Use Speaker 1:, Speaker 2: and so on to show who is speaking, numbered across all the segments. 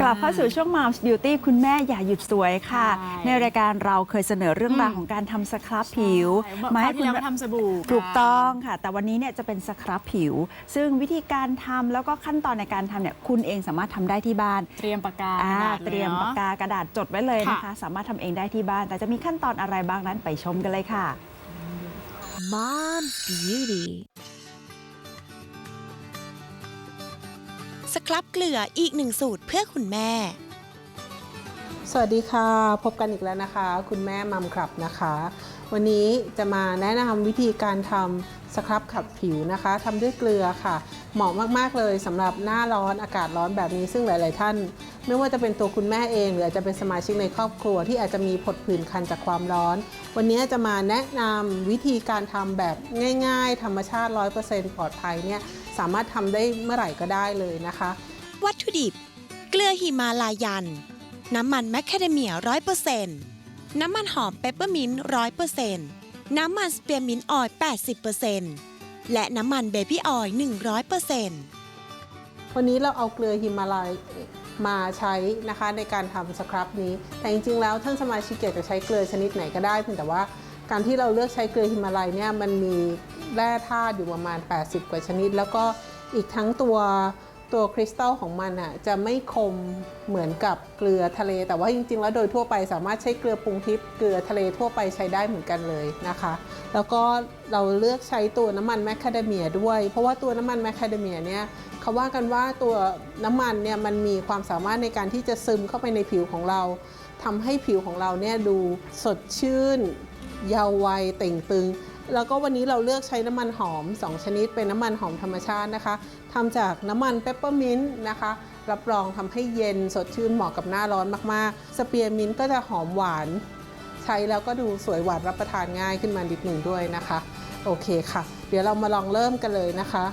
Speaker 1: กลับเข้าสู่ช่วง Moms Beauty คุณแม่อย่าหยุดสวยค่ะ
Speaker 2: ใช่
Speaker 1: ในรายการเราเคยเสนอเรื่องราวของการทำสครับผิว
Speaker 2: มาให้
Speaker 1: คุ
Speaker 2: คุณณ
Speaker 1: แม่
Speaker 2: มาทำสบู่
Speaker 1: ถูกต้องค่ะ แต่วันนี้เนี่ยจะเป็นสครับผิว ซึ่งวิธีการทำแล้วก็ขั้นตอนในการทำเนี่ยคุณเองสามารถทำได้ที่บ้าน
Speaker 2: เตรียมปากกา
Speaker 1: อ่าก
Speaker 2: ระดาษ
Speaker 1: เตรียม
Speaker 2: ล
Speaker 1: ปากกากระดาษจดไว้เลยนะคะ
Speaker 2: ค่ะ
Speaker 1: สามารถทำเองได้ที่บ้าน แต่จะมีขั้นตอนอะไรบ้างนั้นไปชมกันเลยค่ะ
Speaker 3: Mom's Beauty ครับเกลืออีกหนึ่งสูตรเพื่อคุณแม่
Speaker 4: สวัสดีค่ะ พบกันอีกแล้วนะคะ คุณแม่มัมครับนะคะ วันนี้จะมาแนะนำวิธีการทำสครับขัดผิวนะคะทำด้วยเกลือค่ะ เหมาะมากๆเลยสำหรับหน้าร้อนอากาศร้อนแบบนี้ซึ่งหลาย ๆ ท่าน ไม่ว่าจะเป็นตัวคุณแม่เอง หรืออาจจะเป็นสมาชิกในครอบครัวที่อาจจะมีผดผื่นคันจากความร้อน วันนี้จะมาแนะนำวิธีการทำแบบง่าย ๆ ธรรมชาติ 100%ปลอดภัยเนี่ย สามารถทำได้เมื่อไหร่ก็ได้เลยนะคะ
Speaker 3: วัตถุดิบ เกลือหิมาลายัน น้ำมันแมคคาเดเมียร้อยเปอร์เซ็นต์น้ำมันหอมเปปเปอร์มินต์ร้อยเปอร์เซ็นต์น้ำมันสเปียร์มินต์ออยล์แปดสิบเปอร์เซ็นต์และน้ำมันเบบี้ออยล์หนึ่งร้อยเปอร์เซ็นต์
Speaker 4: วันนี้เราเอาเกลือฮิมาลัยมาใช้นะคะในการทำสครับนี้ แต่จริงๆ แล้วท่านสมาชิกอยากจะใช้เกลือชนิดไหนก็ได้เพียงแต่ว่าการที่เราเลือกใช้เกลือฮิมาลัยเนี่ยมันมี แร่ธาตุอยู่ประมาณ 80 กว่าชนิด แล้วก็อีกทั้งตัวตัวคริสตัลของมันอะจะไม่คมเหมือนกับเกลือทะเล แต่ว่าจริง ๆ แล้วโดยทั่วไปสามารถใช้เกลือปรุงทิพย์เกลือทะเลทั่วไปใช้ได้เหมือนกันเลยนะคะ แล้วก็เราเลือกใช้ตัวน้ำมันแมคคาเดเมียด้วย เพราะว่าตัวน้ำมันแมคคาเดเมียเนี่ยเขาว่ากันว่าตัวน้ำมันเนี่ยมันมีความสามารถในการที่จะซึมเข้าไปในผิวของเราทำให้ผิวของเราเนี่ยดูสดชื่น เยาว์วัยเต่งตึง แล้วก็วันนี้เราเลือกใช้น้ำมันหอม 2 ชนิดเป็นน้ำมันหอมธรรมชาตินะคะทำจากน้ำมันเปปเปอร์มินต์นะคะ รับรองทำให้เย็นสดชื่นเหมาะกับหน้าร้อนมากๆ สเปียร์มินต์ก็จะหอมหวาน ใช้แล้วก็ดูสวยหวานรับประทานง่ายขึ้นมานิดหนึ่งด้วยนะคะ โอเคค่ะ เดี๋ยวเรามาลองเริ่มกันเลยนะคะ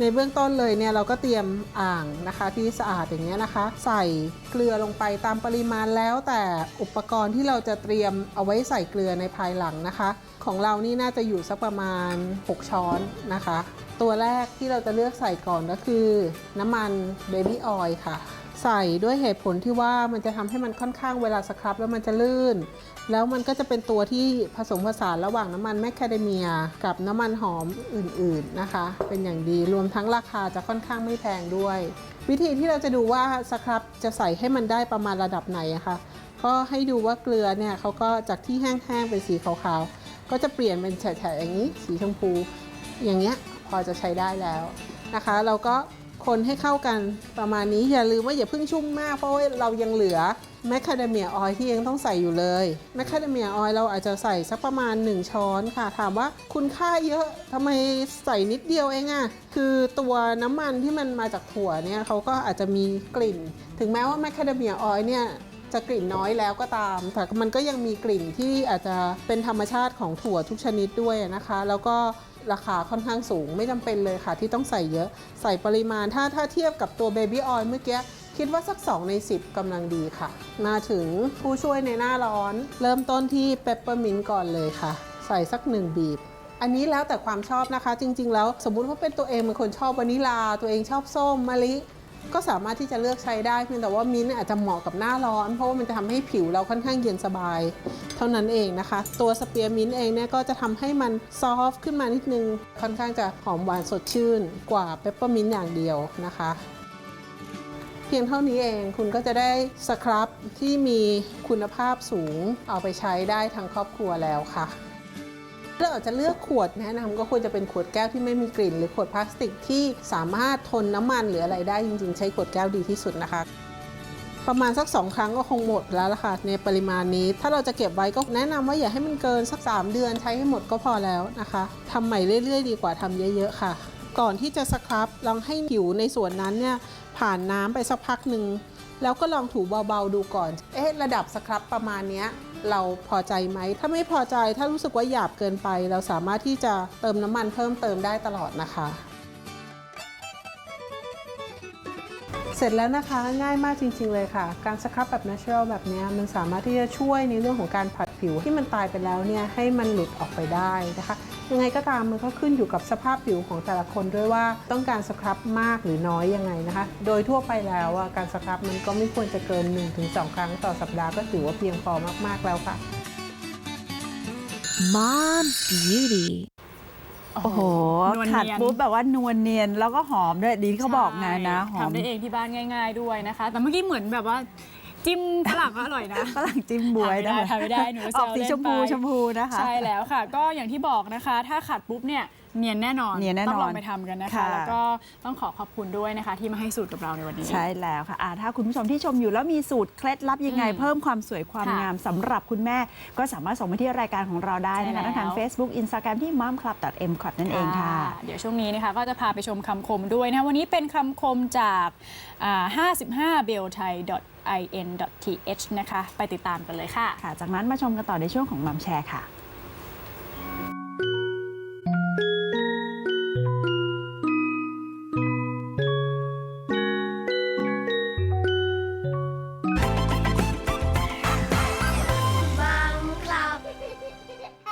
Speaker 4: ในเบื้องต้นเลยเนี่ยเราก็เตรียมอ่างนะคะที่สะอาดอย่างเงี้ยนะคะ ใส่เกลือลงไปตามปริมาณแล้วแต่อุปกรณ์ที่เราจะเตรียมเอาไว้ใส่เกลือในภายหลังนะคะ ของเรานี่น่าจะอยู่สักประมาณ 6 ช้อนนะคะ ตัวแรกที่เราจะเลือกใส่ก่อนก็คือ น้ำมันเบบี้ออยล์ค่ะ ใส่ด้วยเหตุผลที่ว่ามันจะทำให้มันค่อนข้างเวลาสครับแล้วมันจะลื่น แล้วมันก็จะเป็นตัวที่ผสมผสานระหว่างน้ำมันแมคคาเดเมีย กับน้ำมันหอมอื่น ๆนะคะ เป็นอย่างดีรวมทั้งราคาจะค่อนข้างไม่แพงด้วย วิธีที่เราจะดูว่าสครับจะใส่ให้มันได้ประมาณระดับไหนอะคะก็ให้ดูว่าเกลือเนี่ยเขาก็จากที่แห้งๆเป็นสีขาวๆ ก็จะเปลี่ยนเป็นแฉะๆอย่างนี้ สีชมพู อย่างเงี้ยพอจะใช้ได้แล้วนะคะ เราก็ คนให้เข้ากันประมาณนี้อย่าลืมว่าอย่าเพิ่งชุ่มมากเพราะว่าเรายังเหลือแมคคาเดเมียออยที่ยังต้องใส่อยู่เลยแมคคาเดเมียออยเราอาจจะใส่สักประมาณ 1 ช้อนค่ะ ถามว่าคุณค่าเยอะทำไมใส่นิดเดียวเองอะคือตัวน้ำมันที่มันมาจากถั่วเนี่ยเขาก็อาจจะมีกลิ่น ถึงแม้ว่าแมคคาเดเมียออยเนี่ยจะกลิ่นน้อยแล้วก็ตาม แต่มันก็ยังมีกลิ่นที่อาจจะเป็นธรรมชาติของถั่วทุกชนิดด้วยนะคะ แล้วก็ ราคาค่อนข้างสูงไม่จำเป็นเลยค่ะ ที่ต้องใส่เยอะใส่ปริมาณถ้าถ้าเทียบกับตัวเบบี้ออยล์เมื่อกี้คิดว่าสัก 2 ใน 10กำลังดีค่ะ มาถึงผู้ช่วยในหน้าร้อน เริ่มต้นที่เปปเปอร์มินต์ก่อนเลยค่ะ ใส่สัก 1 บีบ อันนี้แล้วแต่ความชอบนะคะ จริง ๆ แล้วสมมุติว่าเป็นตัวเองเป็นคนชอบวานิลา ตัวเองชอบส้มมะลิก็สามารถที่จะเลือกใช้ได้เพียงแต่ว่ามิ้นท์อาจจะเหมาะกับหน้าร้อน เพราะว่ามันจะทำให้ผิวเราค่อนข้างเย็นสบาย ท่านั้นเองนะคะ ตัวสเปียร์มิ้นท์เองเนี่ยก็จะทำให้มันซอฟต์ขึ้นมานิดนึง ค่อนข้างจะหอมหวานสดชื่นกว่าเปปเปอร์มินต์อย่างเดียวนะคะ เพียงเท่านี้เองคุณก็จะได้สครับที่มีคุณภาพสูงเอาไปใช้ได้ทั้งครอบครัวแล้วค่ะถ้าเราจะเลือกขวดแนะนำก็ควรจะเป็นขวดแก้วที่ไม่มีกลิ่น หรือขวดพลาสติกที่สามารถทนน้ำมันหรืออะไรได้จริงๆ ใช้ขวดแก้วดีที่สุดนะคะ ประมาณสัก 2 ครั้งก็คงหมดแล้วล่ะค่ะในปริมาณนี้ ถ้าเราจะเก็บไว้ก็แนะนำว่าอย่าให้มันเกินสัก 3 เดือนใช้ให้หมดก็พอแล้วนะคะทำใหม่เรื่อย ๆ ดีกว่าทำเยอะ ๆ ค่ะ ก่อนที่จะสครับลองให้ผิวในส่วนนั้นเนี่ยผ่านน้ำไปสักพักหนึ่งแล้วก็ลองถูเบาๆดูก่อน เอ๊ะระดับสครับประมาณนี้เราพอใจไหม ถ้าไม่พอใจถ้ารู้สึกว่าหยาบเกินไป เราสามารถที่จะเติมน้ำมันเพิ่มเติมได้ตลอดนะคะ สร็จแล้วนะคะง่ายมากจริง ๆ เลยค่ะ การสครับแบบ natural แบบนี้มันสามารถที่จะช่วยในเรื่องของการผัดผิวที่มันตายไปแล้วเนี่ยให้มันหลุดออกไปได้นะคะยังไงก็ตามมันก็ขึ้นอยู่กับสภาพผิวของแต่ละคนด้วยว่าต้องการสครับมากหรือน้อยยังไงนะคะ โดยทั่วไปแล้วการสครับมันก็ไม่ควรจะเกิน 1-2 ครั้งต่อสัปดาห์ก็ถือว่าเพียงพอมากๆแล้วค่ะ
Speaker 3: Mom's Beauty
Speaker 1: โอ้โห
Speaker 2: นวล
Speaker 1: ขัด
Speaker 2: เนียน
Speaker 1: ปุ๊บแบบว่านวลเนียนแล้วก็หอมด้วยดีเขาบอกไงนะหอม
Speaker 2: ทำได้เองที่บ้านง่าย ๆด้วยนะคะ แต่เมื่อกี้เหมือนแบบว่าจิ้มฝรั่งก็อร่อยนะ
Speaker 1: ฝรั่งจิ้มบวย
Speaker 2: ทานไม่ได้
Speaker 1: นะ
Speaker 2: ทานไม่ได้หนูแซว
Speaker 1: ออกสี
Speaker 2: เล่น
Speaker 1: ชมพู
Speaker 2: ไป
Speaker 1: ชมพูนะคะ
Speaker 2: ใช่แล้วค่ะ ก็อย่างที่บอกนะคะ ถ้าขัดปุ๊บเนี่ย เนียนแน่นอน
Speaker 1: เนียนแน่นอน
Speaker 2: ต้องลองไปทำกันนะคะ
Speaker 1: ค่ะ
Speaker 2: แล้วก็ต้องขอขอบคุณด้วยนะคะ ที่มาให้สูตรกับเราในวันนี้
Speaker 1: ใช่แล้วค่ะอ่าถ้าคุณผู้ชมที่ชมอยู่แล้วมีสูตรเคล็ดลับยังไง
Speaker 2: อืม
Speaker 1: เพิ่มความสวยความ
Speaker 2: ค่ะ
Speaker 1: งามสำหรับคุณแม่ ก็สามารถส่งมาที่รายการของเราได้นะคะ
Speaker 2: ใช่แล้ว
Speaker 1: ทั้งทาง Facebook Instagram ที่ momclub.m.com นั่นเองค่ะ
Speaker 2: เดี๋ยวช่วงนี้นะคะก็จะพาไปชมคำคมด้วยนะคะวันนี้เป็นคำคมจากอ่า55 b e l t h a i in th นะคะ ไปติดตามกันเลยค่ะ
Speaker 1: ค่ะ จากนั้นมาชมกันต่อในช่วงของมัมแชร์ค่ะ